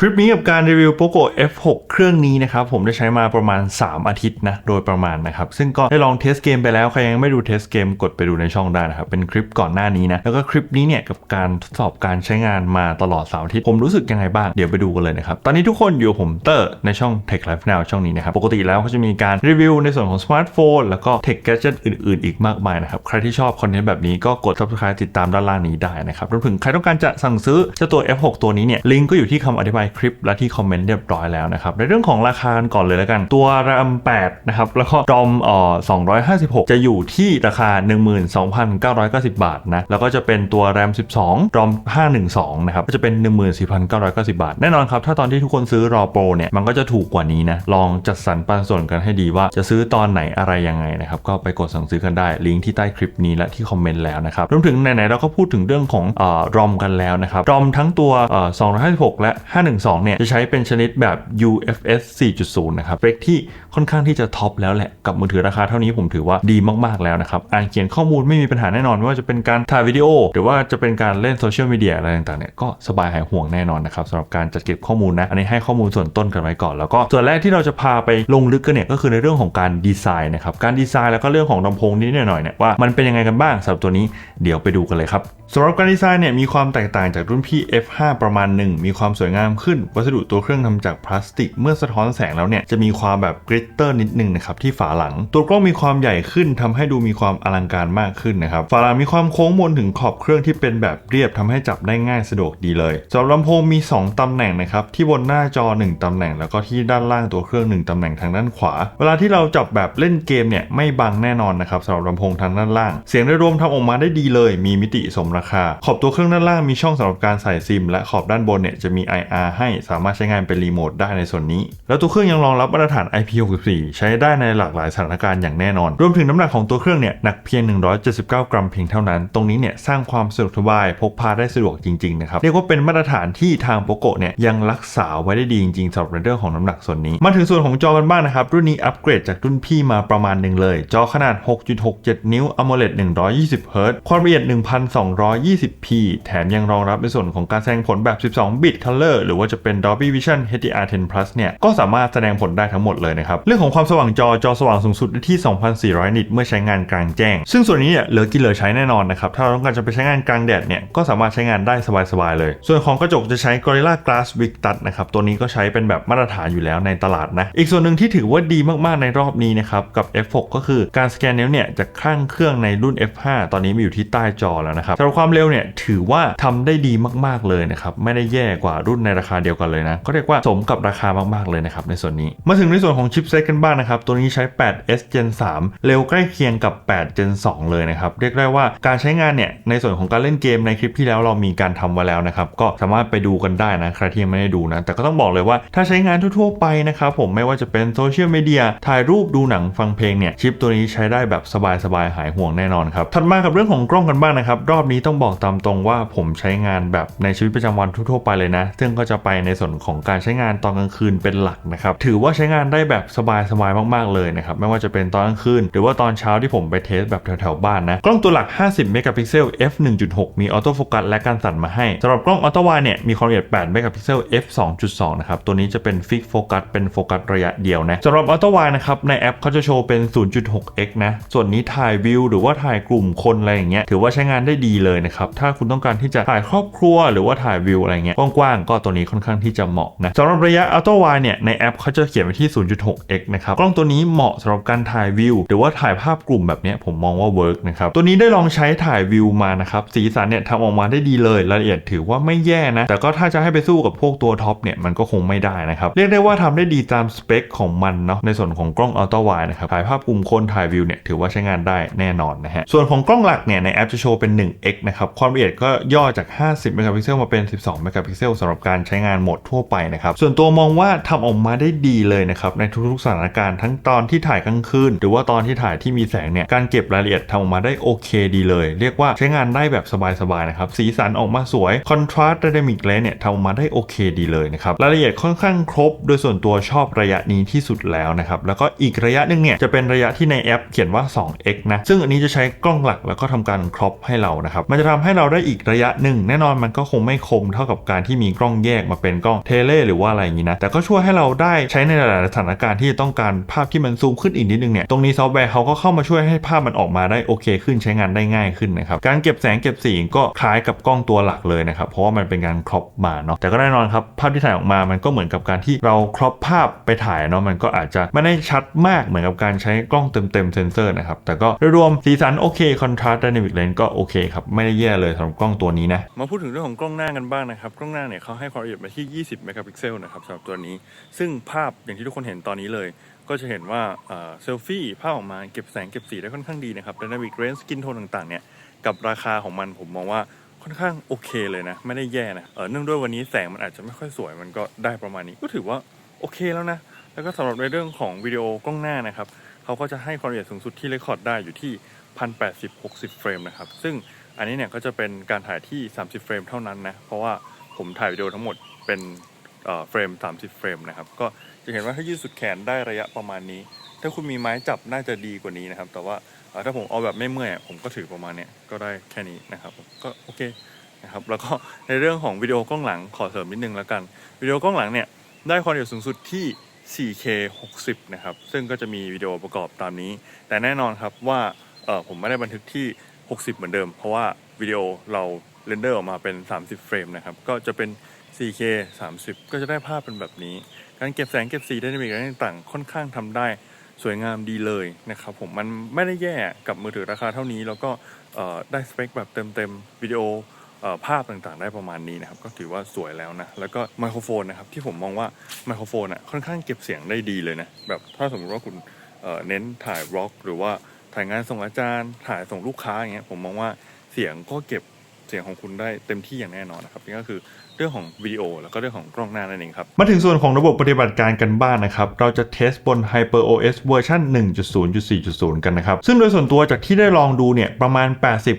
คลิปนี้กับการรีวิว POCO F6 เครื่องนี้นะครับ ผมได้ใช้มาประมาณ 3 อาทิตย์นะ โดยประมาณนะครับ ซึ่งก็ได้ลองเทสเกมไปแล้ว ใครยังไม่ดูเทสเกมกดไปดูในช่องได้นะครับ เป็นคลิปก่อนหน้านี้นะ แล้วก็คลิปนี้เนี่ย กับการทดสอบการใช้งานมาตลอด 3 อาทิตย์ ผมรู้สึกยังไงบ้าง เดี๋ยวไปดูกันเลยนะครับ ตอนนี้ทุกคนอยู่ผมเตอร์ในช่อง Tech Life Now ช่องนี้นะครับ ปกติแล้วเขาจะมีการรีวิวในส่วนของสมาร์ทโฟนแล้วก็ Tech Gadget อื่น ๆ อีกมากมายนะครับ ใครที่ชอบคอนเทนต์แบบนี้ก็กด subscribe ติดตามด้านล่างนี้ได้นะครับรวมถึงใครต้องการจะสั่งซื้อเจ้าตัว F6 ตัวนี้เนี่ยลิงก์ก็อยู่ที่คำอธิบายคลิปและที่คอมเมนต์เรียบร้อยแล้วนะครับในเรื่องของราคาก่อนเลยแล้วกันตัว RAM 8นะครับแล้วก็รอมอ่อ256 จะอยู่ที่ราคา 12,990 บาทนะแล้วก็จะเป็นตัว RAM 12รอม512นะครับก็จะเป็น 14,990 บาท แน่นอนครับถ้าตอนที่ทุกคนซื้อรอโปรเนี่ยมันก็จะถูกกว่านี้นะลองจัดสรรปันส่วนกันให้ดีว่าจะซื้อตอนไหนอะไรยังไงนะครับก็ไปกดสั่งซื้อกันได้ลิงก์ที่ใต้คลิปนี้และที่คอมเมนต์แล้วนะครับรวมถึงไหนๆเราก็พูดถึงเรื่องของอ่อรอมกันแล้วนะครับรอมทั้งตัวอ่อ256 และ512เนี่ยจะใช้เป็นชนิดแบบ UFS 4.0 นะครับเรกที่ค่อนข้างที่จะท็อปแล้วแหละกับมือถือราคาเท่านี้ผมถือว่าดีมากๆแล้วนะครับอ่านเขียนข้อมูลไม่มีปัญหาแน่นอนไม่ว่าจะเป็นการถ่ายวิดีโอ หรือว่าจะเป็นการเล่นโซเชียลมีเดียอะไรต่างๆเนี่ยก็สบายหายห่วงแน่นอนนะครับสำหรับการจัดเก็บข้อมูลนะอันนี้ให้ข้อมูลส่วนต้นกันไว้ก่อน แล้วก็ส่วนแรกที่เราจะพาไปลงลึกกันเนี่ยก็คือในเรื่องของการดีไซน์นะครับการดีไซน์แล้วก็เรื่องของลำโพงนิดหน่อยเนี่ยว่ามันเป็นยังไงกันบ้างสำหรับตัวนี้เดี๋ยวไปดูกันเลยครับสำหรับการดีไซน์เนี่ยมีความแตกต่างจากรุ่นพี่ F5 ประมาณหนึ่งมีความสวยงามขึ้น วัสดุตัวเครื่องทำจากพลาสติก เมื่อสะท้อนแสงแล้วเนี่ยจะมีความแบบกริตเตอร์นิดนึงนะครับที่ฝาหลัง ตัวกล้องมีความใหญ่ขึ้นทำให้ดูมีความอลังการมากขึ้นนะครับฝาหลังมีความโค้งมนถึงขอบเครื่องที่เป็นแบบเรียบทำให้จับได้ง่ายสะดวกดีเลยสำหรับลำโพงมี 2ตำแหน่งนะครับที่บนหน้าจอ 1ตำแหน่ง แล้วก็ที่ด้านล่างตัวเครื่อง 1ตำแหน่งทางด้านขวา เวลาที่เราจับแบบเล่นเกมเนี่ยไม่บังแน่นอนนะครับสำหรับลำโพงทางด้านล่าง เสียงโดยรวมทำออกมาได้ดีเลย มีมิติสมราคา ขอบตัวเครื่องด้านล่างมีช่องสำหรับการใส่ซิม และขอบด้านบนเนี่ยจะมี IR ให้สามารถใช้งานเป็นรีโมทได้ในส่วนนี้ แล้วตัวเครื่องยังรองรับมาตรฐาน IP64 ใช้ได้ในหลากหลายสถานการณ์อย่างแน่นอน รวมถึงน้ำหนักของตัวเครื่องเนี่ยหนักเพียง 179 กรัมเพียงเท่านั้น ตรงนี้เนี่ยสร้างความสะดวกสบายพกพาได้สะดวกจริงๆนะครับเรียกว่าเป็นมาตรฐานที่ทางโปโกเนี่ยยังรักษาไว้ได้ดีจริงๆสำหรับเรื่องของน้ำหนักส่วนนี้ มาถึงส่วนของจอกันบ้างนะครับรุ่นนี้อัปเกรดจากรุ่นพี่มาประมาณหนึ่งเลย จอขนาด 6.67 นิ้ว AMOLED 120 Hz ความละเอียด 1220p แถมยังรองรับในส่วนของการแสดงผลแบบ 12บิต Color หรือว่าจะเป็น Dolby Vision HDR10 Plus เนี่ยก็สามารถแสดงผลได้ทั้งหมดเลยนะครับ เรื่องของความสว่างจอจอสว่างสูงสุดได้ที่ 2,400 นิตเมื่อใช้งานกลางแจ้ง ซึ่งส่วนนี้เนี่ยเหลือกินเหลือใช้แน่นอนนะครับ ถ้าเราต้องการจะไปใช้งานกลางแดดเนี่ยก็สามารถใช้งานได้สบายๆเลย ส่วนของกระจกจะใช้ Gorilla Glass Big Touch นะครับตัวนี้ก็ใช้เป็นแบบมาตรฐานอยู่แล้วในตลาดนะอีกส่วนหนึ่งที่ถือว่าดีมากๆในรอบนี้นะครับกับ F6 ก็คือการสแกนนิ้วเนี่ยจะข้างเครื่องในรุ่น F5 ตอนนี้มีอยู่ที่ใต้จอแล้วนะครับสำหรับความเร็วเนี่ยถือว่าทำได้ดีมากๆเลยนะครับไม่ได้แย่กว่ารุ่นในราคาเดียวกันเลยนะ ก็เรียกว่าสมกับราคามากๆเลยนะครับในส่วนนี้ มาถึงในส่วนของชิปเซตกันบ้างนะครับ ตัวนี้ใช้ 8S Gen 3 เร็วใกล้เคียงกับ 8 Gen 2 เลยนะครับ เรียกได้ว่าการใช้งานเนี่ย ในส่วนของการเล่นเกมในคลิปที่แล้วเรามีการทำไว้แล้วนะครับ ก็สามารถไปดูกันได้นะ ใครที่ยังไม่ได้ดูนะ แต่ก็ต้องบอกเลยว่าถ้าใช้งานทั่วๆไปนะครับผมไม่ว่าจะเป็นโซเชียลมีเดียถ่ายรูปดูหนังฟังเพลงเนี่ยชิปตัวนี้ใช้ได้แบบสบายๆหายห่วงแน่นอนครับถัดมากับเรื่องของกล้องกันบ้างนะครับรอบนี้ต้องบอกตามตรงว่าผมใช้งานแบบในชีวิตประจำวันทั่วๆไปเลยนะ ซึ่งก็จะไปในส่วนของการใช้งานตอนกลางคืนเป็นหลักนะครับ ถือว่าใช้งานได้แบบสบายๆมากๆเลยนะครับ ไม่ว่าจะเป็นตอนกลางคืน หรือว่าตอนเช้าที่ผมไปเทสแบบแถวๆบ้านนะ กล้องตัวหลัก 50 เมกะพิกเซล f 1.6 มีออโต้โฟกัสและการสั่นมาให้สำหรับกล้องออโต้วายเนี่ยมีความละเอียด 8 เมกะพิกเซล f 2.2 นะครับ ตัวนี้จะเป็นฟิกโฟกัสเป็นโฟกัสระยะเดียวนะสำหรับออโต้วายนะครับในแอปเขาจะโชว์เป็น 0.6x นะส่วนนี้ถ่ายวิวหรือว่าถ่ายกลุ่มคนอะไรอย่างเงี้ยถือว่าใช้งานได้ดีเลยนะครับถ้าคุณต้องการที่จะถ่ายครอบครัว หรือว่าถ่ายวิวอะไรเงี้ยกว้างๆก็ตัวนี้ค่อนข้างที่จะเหมาะนะสำหรับระยะอัลตร้าไวเนี่ยในแอปเขาจะเขียนไว้ที่ 0.6x นะครับกล้องตัวนี้เหมาะสำหรับการถ่ายวิว หรือว่าถ่ายภาพกลุ่มแบบนี้ผมมองว่าเวิร์กนะครับตัวนี้ได้ลองใช้ถ่ายวิวมานะครับสีสันเนี่ยทำออกมาได้ดีเลยรายละเอียดถือว่าไม่แย่นะแต่ก็ถ้าจะให้ไปสู้กับพวกตัวท็อปเนี่ยมันก็คงไม่ได้นะครับเรียกได้ว่าทำได้ดีตามสเปคของมันเนาะในส่วนของกล้องอัลตร้าไวนะครับถ่ายภาพกลุ่มคนถ่ายวิวเนี่ยถือว่าใช้งานได้แน่นอนนะฮะส่วนของกล้องหลักเนี่ยในแอปจะโชว์เป็น 1x นะครับความละเอียดก็ย่อจาก 50เมกะพิกเซลมาเป็น 12เมกะพิกเซลสำหรับการใช้งานโหมดทั่วไปนะครับ ส่วนตัวมองว่าทำออกมาได้ดีเลยนะครับในทุกๆสถานการณ์ทั้งตอนที่ถ่ายกลางคืนหรือว่าตอนที่ถ่ายที่มีแสงเนี่ยการเก็บรายละเอียดทำออกมาได้โอเคดีเลย เรียกว่าใช้งานได้แบบสบายๆนะครับสีสันออกมาสวยคอนทราสต์ไดนามิกเลนเนี่ยทำออกมาได้โอเคดีเลยนะครับรายละเอียดค่อนข้างครบ โดยส่วนตัวชอบระยะนี้ที่สุดแล้วนะครับแล้วก็อีกระยะหนึ่งเนี่ยจะเป็นระยะที่ในแอปเขียนว่า 2x นะซึ่งอันนี้จะใช้กล้องหลักแล้วก็ทำการครอปให้เรานะครับมันจะทำให้เราได้อีกระยะหนึ่งแน่นอนมันก็คงไม่คมเท่ากับการที่มีกล้องแยกมาเป็นกล้องเทเลหรือว่าอะไรอย่างนี้นะ แต่ก็ช่วยให้เราได้ใช้ในหลายๆสถานการณ์ที่ต้องการภาพที่มันซูมขึ้นอีกนิดนึงเนี่ย ตรงนี้ซอฟต์แวร์เขาก็เข้ามาช่วยให้ภาพมันออกมาได้โอเคขึ้นใช้งานได้ง่ายขึ้นนะครับ การเก็บแสงเก็บสีก็คล้ายกับกล้องตัวหลักเลยนะครับ เพราะว่ามันเป็นการครอปมาเนาะ แต่ก็แน่นอนครับภาพที่ถ่ายออกมามันก็เหมือนกับการที่เราครอปภาพไปถ่ายเนาะ มันก็อาจจะไม่ได้ชัดมากเหมือนกับการใช้กล้องเต็มๆเซนเซอร์นะครับ แต่ก็โดยรวมสีสันโอเคคอนทราสต์ Dynamic Range ก็โอเคครับไม่ได้แย่เลยสำหรับกล้องตัวนี้นะมาพูดถึงเรื่องของกล้องหน้ากันบ้างนะครับกล้องหน้าเนี่ยเขาให้ความละเอียดมาที่ 20 เมกะพิกเซลนะครับสำหรับตัวนี้ ซึ่งภาพอย่างที่ทุกคนเห็นตอนนี้เลย ก็จะเห็นว่าเซลฟี่ภาพออกมาเก็บแสงเก็บสีได้ค่อนข้างดีนะครับ Dynamic Range Skin Tone ต่างๆเนี่ย กับราคาของมันผมมองว่าค่อนข้างโอเคเลยนะ ไม่ได้แย่นะเออเนื่องด้วยวันนี้แสงมันอาจจะไม่ค่อยสวยมันก็ได้ประมาณนี้ ก็ถือว่าโอเคแล้วนะ แล้วก็สำหรับในเรื่องของวิดีโอกล้องหน้านะครับเขาก็จะให้ความละเอียดสูงสุดที่เรคคอร์ดได้อยู่ที่1080 60 เฟรมนะครับซึ่งอันนี้เนี่ยก็จะเป็นการถ่ายที่ 30 เฟรมเท่านั้นนะ เพราะว่า ผมถ่ายวิดีโอทั้งหมดเป็นเฟรม 30 เฟรมนะครับ ก็จะเห็นว่าถ้ายืดสุดแขนได้ระยะประมาณนี้ ถ้าคุณมีไม้จับน่าจะดีกว่านี้นะครับ แต่ว่าถ้าผมเอาแบบไม่เมื่อยผมก็ถือประมาณเนี้ยก็ได้แค่นี้นะครับ ก็โอเคนะครับ แล้วก็ในเรื่องของวิดีโอกล้องหลังขอเสริมนิดนึงแล้วกัน วิดีโอกล้องหลังเนี่ยได้ความละเอียดสูงสุดที่ 4K 60 นะครับ ซึ่งก็จะมีวิดีโอประกอบตามนี้ แต่แน่นอนครับว่าผมไม่ได้บันทึกที่ 60 เหมือนเดิม เพราะว่าวิดีโอเรา เรนเดอร์ออกมาเป็น 30 เฟรมนะครับ ก็จะเป็น 4K 30 ก็จะได้ภาพเป็นแบบนี้ การเก็บแสงเก็บสีได้ในมีอะไรต่างๆ ค่อนข้างทำได้สวยงามดีเลยนะครับผม มันไม่ได้แย่กับมือถือราคาเท่านี้ แล้วก็ได้สเปคแบบเต็มๆวิดีโอออภาพต่างๆ ได้ประมาณนี้นะครับ ก็ถือว่าสวยแล้วนะ แล้วก็ไมโครโฟนนะครับ ที่ผมมองว่าไมโครโฟนอะค่อนข้างเก็บเสียงได้ดีเลยนะ แบบถ้าสมมติว่าคุณเเน้นถ่ายร็อก หรือว่าถ่ายงานส่งอาจารย์ ถ่ายส่งลูกค้าอย่างเงี้ยผมมองว่าเสียงก็เก็บ เสียงของคุณได้เต็มที่อย่างแน่นอนนะครับนี่ก็คือ เรื่องของวิดีโอแล้วก็เรื่องของกล้องหน้านั่นเองครับ มาถึงส่วนของระบบปฏิบัติการกันบ้างนะครับ เราจะเทสบน HyperOS เวอร์ชัน1.0.4.0 กันนะครับ ซึ่งโดยส่วนตัวจากที่ได้ลองดูเนี่ย ประมาณ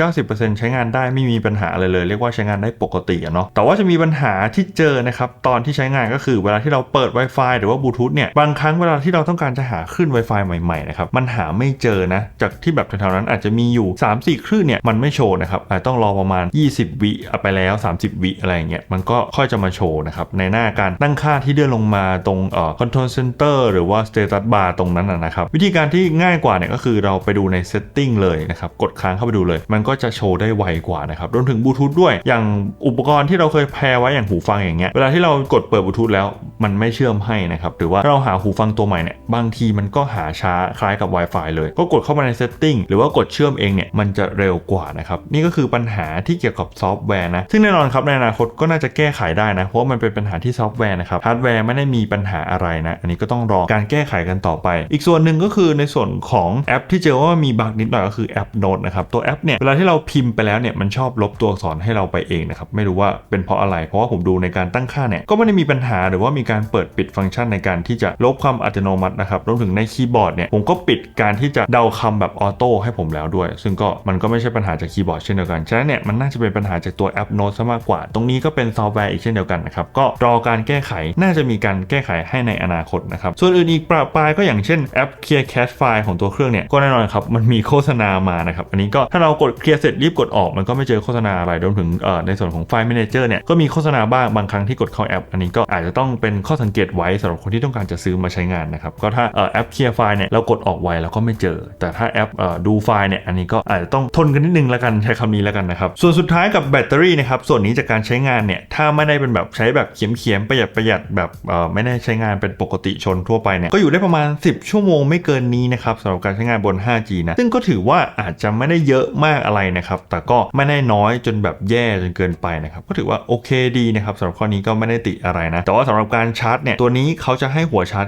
80-90%ใช้งานได้ไม่มีปัญหาอะไรเลย เรียกว่าใช้งานได้ปกติอะเนาะแต่ว่าจะมีปัญหาที่เจอนะครับ ตอนที่ใช้งานก็คือเวลาที่เราเปิด Wi-Fi หรือว่าบลูทูธเนี่ยบางครั้งเวลาที่เราต้องการจะหาคลื่น Wi-Fi ใหม่ๆนะครับมันหาไม่เจอนะจากที่แบบแถวๆนั้นอาจจะมีอยู่ 3-4 คลื่นเนี่ยมันไม่โชว์นะครับอาจต้องรอประมาณ 20 วิไปแล้ว 30 วิอะไรอย่างเงี้ยมันก็ค่อยจะมาโชว์นะครับ ในหน้าการตั้งค่าที่เลื่อนลงมาตรงเอ่อ control center หรือว่า status bar ตรงนั้นนะนะครับ วิธีการที่ง่ายกว่าเนี่ยก็คือเราไปดูใน setting เลยนะครับ กดค้างเข้าไปดูเลย มันก็จะโชว์ได้ไวกว่านะครับรวมถึงบลูทูธด้วย อย่างอุปกรณ์ที่เราเคยแพรไว้อย่างหูฟังอย่างเงี้ยเวลาที่เรากดเปิดบลูทูธแล้วมันไม่เชื่อมให้นะครับหรือว่าเราหาหูฟังตัวใหม่เนี่ยบางทีมันก็หาช้าคล้ายกับ Wi-Fi เลย ก็กดเข้ามาใน setting หรือว่ากดเชื่อมเองเนี่ยมันจะเร็วกว่านะครับนี่ก็คือปัญหาที่เกี่ยวกับซอฟต์แวร์นะซึ่งแน่นอนครับในอนาคตก็น่าจะแก้ไขได้นะ เพราะว่ามันเป็นปัญหาที่ซอฟต์แวร์นะครับฮาร์ดแวร์ไม่ได้มีปัญหาอะไรนะ อันนี้ก็ต้องรอการแก้ไขกันต่อไป อีกส่วนหนึ่งก็คือในส่วนของแอปที่เจอว่ามีบั๊กนิดหน่อยก็คือแอปโน้ตนะครับตัวแอปเนี่ยเวลาที่เราพิมพ์ไปแล้วเนี่ยมันชอบลบตัวอักษรให้เราไปเองนะครับไม่รู้ว่าเป็นเพราะอะไร เพราะว่าผมดูในการตั้งค่าเนี่ยก็ไม่ได้มีปัญหาหรือว่ามีการเปิดปิดฟังก์ชันในการที่จะลบความอัตโนมัตินะครับรวมถึงในคีย์บอร์ดเนี่ยผมก็ปิดการที่จะเดาคำแบบออโต้ให้ผมแล้วด้วย ซึ่งก็มันก็ไม่ใช่ปัญหาจากคีย์บอร์ดเช่นเดียวกันฉะนั้นเนี่ยมันน่าจะเป็นปัญหาจากตัวแอปโน้ตซะมากกว่า ตรงนี้ก็เป็นซอฟต์แวร์อีกเช่นเดียวกันนะครับ ก็รอการแก้ไข น่าจะมีการแก้ไขให้ในอนาคตนะครับ ส่วนอื่นอีกประปรายก็อย่างเช่นแอป Clear Cache File ของตัวเครื่องเนี่ย ก็แน่นอนครับ มันมีโฆษณามานะครับ อันนี้ก็ถ้าเรากดเคลียร์เสร็จรีบกดออกมันก็ไม่เจอโฆษณาอะไรรวมถึงในส่วนของไฟล์ Manager เนี่ยก็มีโฆษณาบ้างบางครั้งที่กดเข้าแอป อันนี้ก็อาจจะต้องเป็นข้อสังเกตไว้สำหรับคนที่ต้องการจะซื้อมาใช้งานนะครับก็ถ้าเอ่อแอป Clear File เนี่ยเรากดออกไว้แล้วก็ไม่เจอ แต่ถ้าแอปดูไฟล์เนี่ยอันนี้ก็อาจจะต้องทนกันนิดนึงแล้วกันใช้คำนี้แล้วกันนะครับส่วนสุดท้ายกับแบตเตอรี่นะครับส่วนนี้จากการใช้งานเนี่ยถ้าไม่ได้เป็นแบบใช้แบบเขียมๆประหยัดประหยัดแบบไม่ได้ใช้งานเป็นปกติชนทั่วไปเนี่ยก็อยู่ได้ประมาณ 10 ชั่วโมงไม่เกินนี้นะครับสำหรับการใช้งานบน 5G นะซึ่งก็ถือว่าอาจจะไม่ได้เยอะมากอะไรนะครับแต่ก็ไม่ได้น้อยจนแบบแย่จนเกินไปนะครับก็ถือว่าโอเคดีนะครับสำหรับข้อนี้ก็ไม่ได้ติอะไรนะแต่ว่าสำหรับการชาร์จเนี่ยตัวนี้เขาจะให้หัวชาร์จ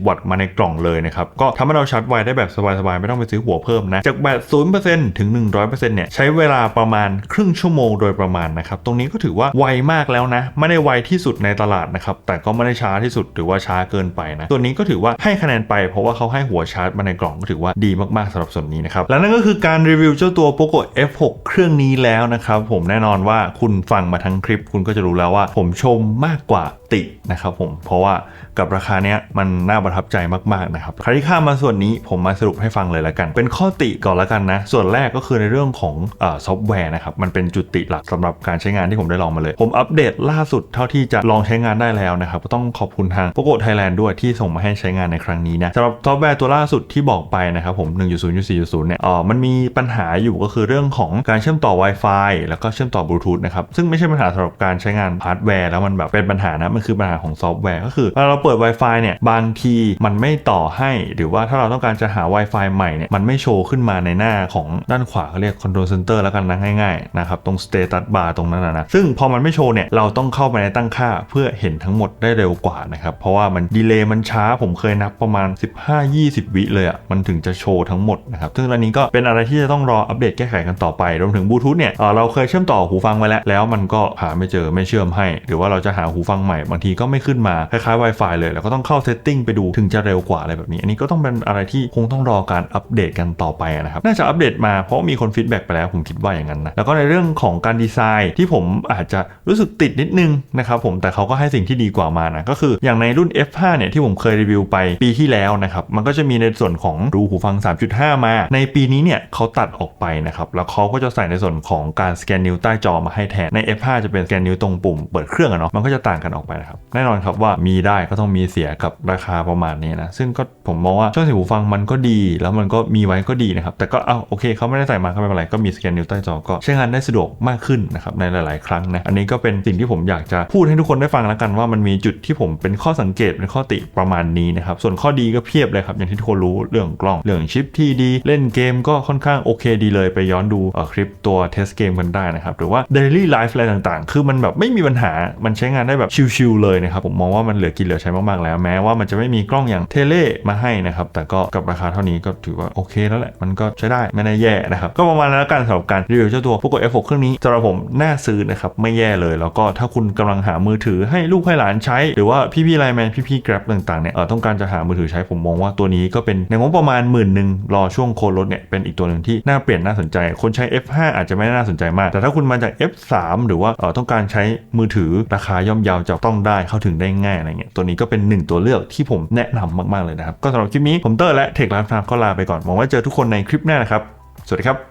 90 วัตต์มาในกล่องเลยนะครับก็ทำให้เราชาร์จไวได้แบบสบายๆไม่ต้องไปซื้อหัวเพิ่มนะจากแบต0%ถึง 100%เนี่ยใช้เวลาประมาณครึ่งชั่วโมงโดยประมาณนะครับตรงนี้ก็ถือว่าไวมากแล้วนะ ไม่ได้ไวที่สุดในตลาดนะครับ แต่ก็ไม่ได้ช้าที่สุดหรือว่าช้าเกินไปนะ ตัวนี้ก็ถือว่าให้คะแนนไป เพราะว่าเขาให้หัวชาร์จมาในกล่องก็ถือว่าดีมากๆสำหรับส่วนนี้นะครับ และนั่นก็คือการรีวิวเจ้าตัว Poco F6 เครื่องนี้แล้วนะครับ ผมแน่นอนว่าคุณฟังมาทั้งคลิป คุณก็จะรู้แล้วว่า ผมชมมากกว่าตินะครับผม เพราะว่ากับราคาเนี้ยมันน่าประทับใจมากๆนะครับใครที่ข้ามมาส่วนนี้ผมมาสรุปให้ฟังเลยละกัน เป็นข้อติก่อนละกันนะ ส่วนแรกก็คือในเรื่องของอซอฟต์แวร์นะครับ มันเป็นจุดติหลักสำหรับการใช้งานที่ผมได้ลองมาเลย ผมอัปเดตล่าสุดเท่าที่จะลองใช้งานได้แล้วนะครับก็ต้องขอบคุณทางโปโกไทยแลนด์ด้วยที่ส่งมาให้ใช้งานในครั้งนี้นะสำหรับซอฟต์แวร์ตัวล่าสุดที่บอกไปนะครับผม 1.0.4.0 เนี่ยเออมันมีปัญหาอยู่ก็คือเรื่องของการเชื่อมต่อ Wi-Fi แล้วก็เชื่อมต่อบลูทูธนะครับซึ่งไม่ใช่ปัญหาสำหรับการใช้งานฮาร์ดแวร์แล้วมันแบบเป็นปัญหานะมันคือปัญหาของซอฟต์แวร์ก็คือเวลาเราเปิด Wi-Fi เนี่ยบางทีมันไม่ต่อให้ หรือว่าถ้าเราต้องการจะหา Wi-Fi ใหม่เนี่ยมันไม่โชว์ขึ้นมาในหน้าของด้านขวาเขาเรียก Control Center แล้วกันนะง่ายๆนะครับตรง Status Bar ตรงนั้นนะซึ่งพอมันไม่โชวเนี่ยเราต้องเข้าไปในตั้งค่าเพื่อเห็นทั้งหมดได้เร็วกว่านะครับ เพราะว่ามันดีเลย์มันช้าผมเคยนับประมาณ 15-20 วิเลยอะ่ะมันถึงจะโชว์ทั้งหมดนะครับซึ่งอันนี้ก็เป็นอะไรที่จะต้องรออัปเดตแก้ไขกันต่อไปรวมถึงบลูทูธเนี่ยเเราเคยเชื่อมต่อหูฟังไว้แล้ว แล้วมันก็หาไม่เจอไม่เชื่อมให้ หรือว่าเราจะหาหูฟังใหม่บางทีก็ไม่ขึ้นมาคล้ายๆ Wi-Fi เลยแล้วก็ต้องเข้าเซตติ้งไปดูถึงจะเร็วกว่าอะไรแบบนี้ อันนี้ก็ต้องเป็นอะไรที่คงต้องรอการอัปเดตกันต่อไปนะครับน่าจะอัปเดตมาเพราะมีคนฟีดแบ็กไปแล้วผมคิดว่าอย่างนั้นนะแล้วก็ในเรื่องของการดีไซน์ที่ผมอาจจะรู้สึกติดนิดนึงนะครับผมแต่เขาก็ให้สิ่งที่ดีกว่ามานะก็คืออย่างในรุ่น F5 เนี่ยที่ผมเคยรีวิวไปปีที่แล้วนะครับมันก็จะมีในส่วนของรูหูฟัง 3.5 มา ในปีนี้เนี่ยเขาตัดออกไปนะครับแล้วเขาก็จะใส่ในส่วนของการสแกนนิ้วใต้จอมาให้แทนใน F5 จะเป็นสแกนนิ้วตรงปุ่มเปิดเครื่องอะเนาะมันก็จะต่างกันออกไปนะครับแน่นอนครับว่ามีได้ก็ต้องมีเสียกับราคาประมาณนี้นะซึ่งก็ผมมองว่าช่องเสียงหูฟังมันก็ดี แล้วมันก็มีไว้ก็ดีนะครับแต่ก็เอาโอเคเขาไม่ได้ใส่มาก็ไม่เป็นไรก็มีสแกนนิ้วใต้จอก็ใช้งานได้สะดวกมากขึ้นนะครับในหลาย ๆ ครั้งนะอันนี้ก็เป็น็นสิ่งที่ผมอยากจะพูดให้ทุกคนได้ฟังแล้วกันว่ามันมีจุดที่ผมเป็นข้อสังเกตเป็นข้อติประมาณนี้นะครับ ส่วนข้อดีก็เพียบเลยครับ อย่างที่ทุกคนรู้เรื่องกล้องเรื่องชิปที่ดี เล่นเกมก็ค่อนข้างโอเคดีเลยไปย้อนดูคลิปตัวเทสเกมกันได้นะครับ หรือว่า daily life อะไรต่างๆ คือมันแบบไม่มีปัญหามันใช้งานได้แบบชิลๆเลยนะครับผมมองว่ามันเหลือกินเหลือใช้มากๆแล้วแม้ว่ามันจะไม่มีกล้องอย่างเทเลมาให้นะครับแต่ก็กับราคาเท่านี้ก็ถือว่าโอเคแล้วแหละมันก็ใช้ได้ไม่ได้แย่นะครับก็ประมาณนั้นแล้วกันสำหรับการรีวิวเจ้าตัว Poco F6 เครื่องนี้สำหรับผมน่าซื้อนะครับไม่แย่เลยแล้วก็ถ้าคุณกำลังหามือถือให้ลูกให้หลานใช้ หรือว่าพี่ๆไลน์แมนพี่ๆ Grab ต่างๆเนี่ยต้องการจะหามือถือใช้ผมมองว่าตัวนี้ก็เป็นในงบประมาณหมื่นหนึ่งรอช่วงโคลดเนี่ยเป็นอีกตัวหนึ่งที่น่าเปลี่ยนน่าสนใจ คนใช้ F5 อาจจะไม่น่าสนใจมาก แต่ถ้าคุณมาจาก F3 หรือว่าต้องการใช้มือถือราคาย่อมเยาวจับต้องได้เข้าถึงได้ง่ายอะไรเงี้ยตัวนี้ก็เป็นหนึ่งตัวเลือกที่ผมแนะนำมากๆเลยนะครับก็สำหรับคลิปนี้ผมเตอร์และเทคไลฟ์ไทม์ก็ลาไปก่อนหวังว่าเจอทุกคนในคลิปหน้านะครับสวัสดีครับ